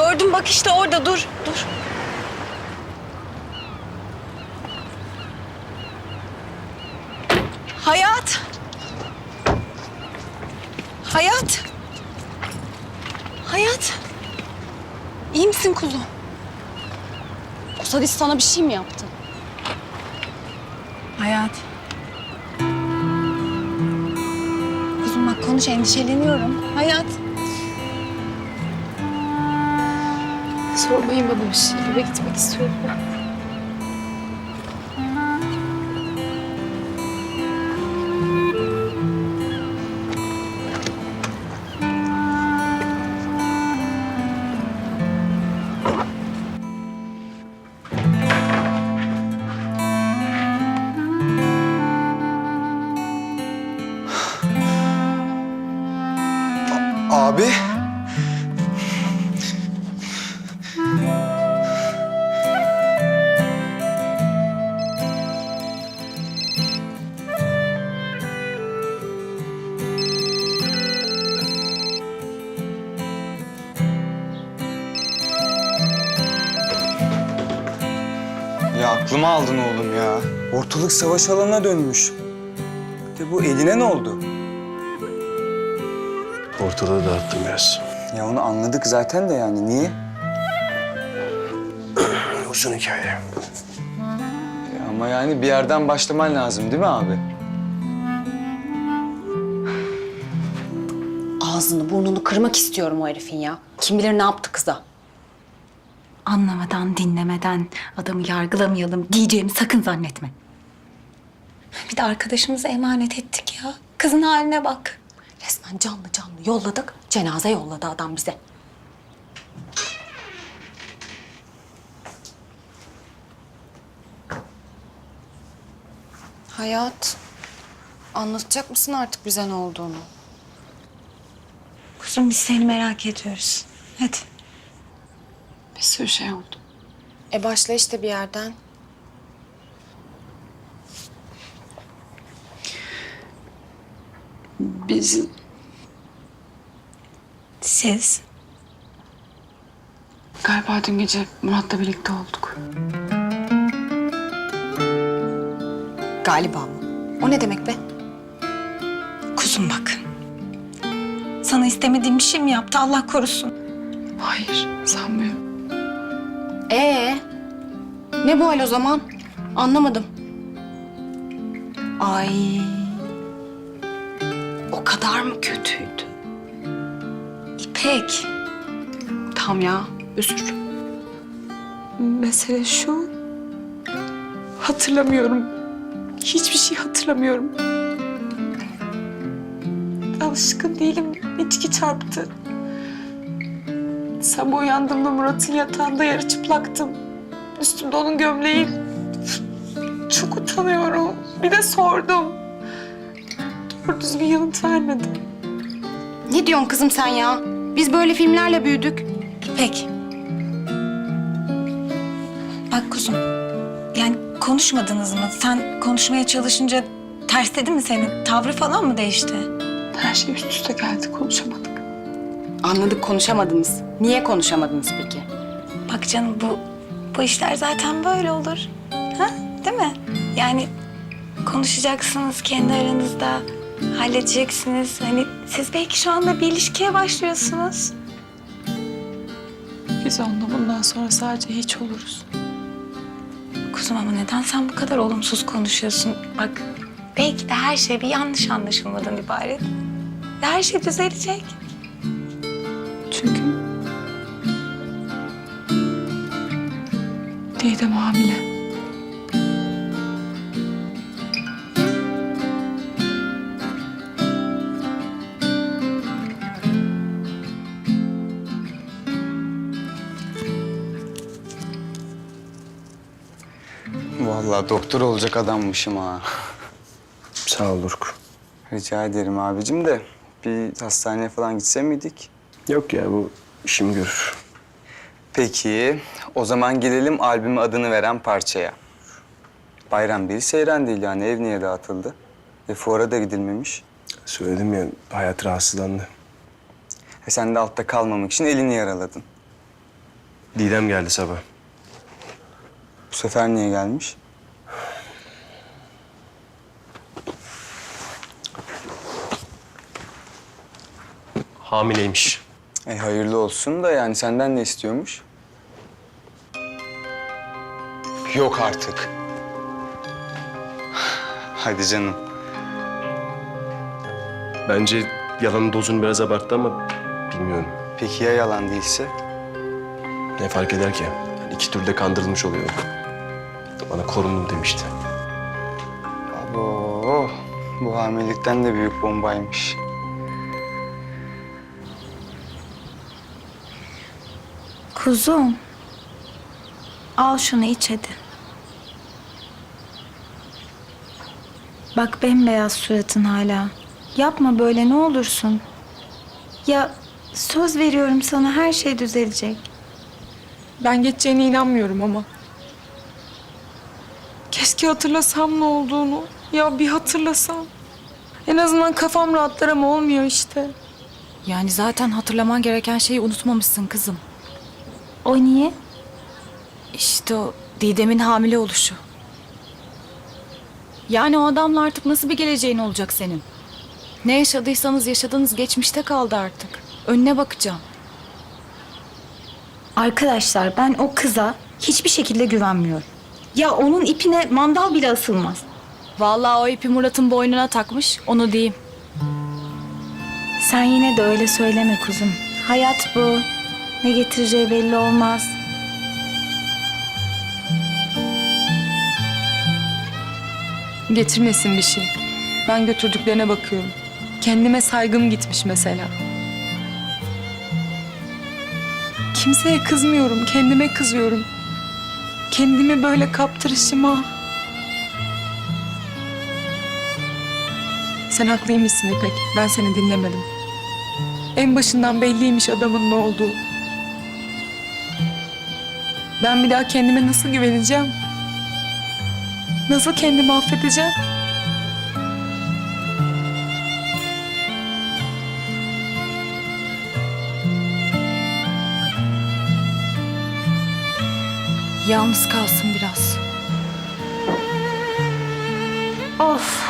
Gördüm bak işte orada dur dur. Hayat. Hayat. Hayat. İyi misin kuzum? O sana bir şey mi yaptı? Hayat. Kuzum bak konuş endişeleniyorum. Hayat. Sormayın bana bir şey. Eve gitmek istiyorum ben. Abi. Ya aklımı aldın oğlum ya. Ortalık savaş alanına dönmüş. De bu eline ne oldu? Ortalığı dağıttım biraz. Ya onu anladık zaten de yani niye? Uzun hikaye. Ya ama yani bir yerden başlaman lazım değil mi abi? Ağzını burnunu kırmak istiyorum o herifin ya. Kim bilir ne yaptı kıza. Anlamadan, dinlemeden adamı yargılamayalım diyeceğimi sakın zannetme. Bir de arkadaşımızı emanet ettik ya. Kızın haline bak. Resmen canlı canlı yolladık. Cenaze yolladı adam bize. Hayat, anlatacak mısın artık bize ne olduğunu? Kuzum biz seni merak ediyoruz. Hadi. Sürü şey oldu. E başla işte bir yerden. Biz Siz? galiba dün gece Murat'la birlikte olduk. Galiba mı? O ne demek be? Kuzum bak. Sana istemediğim bir şey mi yaptı Allah korusun. Hayır, sanmıyorum. Ee, ne bu hal o zaman? Anlamadım. Ay. O kadar mı kötüydü? İpek. Tamam ya, özür. Mesele şu. Hatırlamıyorum. Hiçbir şey hatırlamıyorum. Alışkın değilim. İçki çarptı. Sabah uyandığımda Murat'ın yatağında yarı çıplaktım. Üstümde onun gömleği. Çok utanıyorum. Bir de sordum. Doğru düzgün yanıt vermedi. Ne diyorsun kızım sen ya? Biz böyle filmlerle büyüdük. İpek. Bak kuzum. Yani konuşmadınız mı? Sen konuşmaya çalışınca tersledi mi senin? Tavrı falan mı değişti? Her şey üst üste geldi, konuşamadık. Anladık konuşamadınız. Niye konuşamadınız peki? Bak canım bu bu işler zaten böyle olur. Ha? Değil mi? Yani konuşacaksınız kendi aranızda. Halledeceksiniz. Hani siz belki şu anda bir ilişkiye başlıyorsunuz. Biz onunla bundan sonra sadece hiç oluruz. Kuzum ama neden sen bu kadar olumsuz konuşuyorsun? Bak belki de her şey bir yanlış anlaşılmadan ibaret. Her şey düzelecek. Çünkü... Didem hamile. Vallahi doktor olacak adammışım ha. Sağ ol Urku. Rica ederim abicim de bir hastaneye falan gitse miydik? Yok ya bu işim görür. Peki o zaman gelelim albüme adını veren parçaya. Bayram değil, seyran değil yani ev niye dağıtıldı? E fuara da gidilmemiş. Söyledim ya hayat rahatsızlandı. E sen de altta kalmamak için elini yaraladın. Didem geldi sabah. Bu sefer niye gelmiş? Hamileymiş. E hayırlı olsun da yani senden ne istiyormuş? Yok artık. Hadi canım. Bence yalanın dozunu biraz abarttı ama bilmiyorum. Peki ya yalan değilse? Ne fark eder ki? Yani iki türde kandırılmış oluyor. Bana korundum demişti. Abo, bu hamilelikten de büyük bombaymış. Kuzum. Al şunu iç hadi. Bak bembeyaz suratın hala. Yapma böyle ne olursun. Ya söz veriyorum sana her şey düzelecek. Ben geçeceğine inanmıyorum ama. Keşke hatırlasam ne olduğunu. Ya bir hatırlasam. En azından kafam rahatlar ama olmuyor işte. Yani zaten hatırlaman gereken şeyi unutmamışsın kızım. O niye? İşte o Didem'in hamile oluşu. Yani o adamla artık nasıl bir geleceğin olacak senin? Ne yaşadıysanız yaşadığınız geçmişte kaldı artık. Önüne bakacağım. Arkadaşlar ben o kıza hiçbir şekilde güvenmiyorum. Ya onun ipine mandal bile asılmaz. Vallahi o ipi Murat'ın boynuna takmış, onu diyeyim. Sen yine de öyle söyleme kuzum. Hayat bu. Ne getireceği belli olmaz. Getirmesin bir şey. Ben götürdüklerine bakıyorum. Kendime saygım gitmiş mesela. Kimseye kızmıyorum, kendime kızıyorum. Kendimi böyle kaptırışıma. Sen haklıymışsın İpek. Ben seni dinlemedim. En başından belliymiş adamın ne olduğu. Ben bir daha kendime nasıl güveneceğim? Nasıl kendimi affedeceğim? Yalnız kalsın biraz. Of!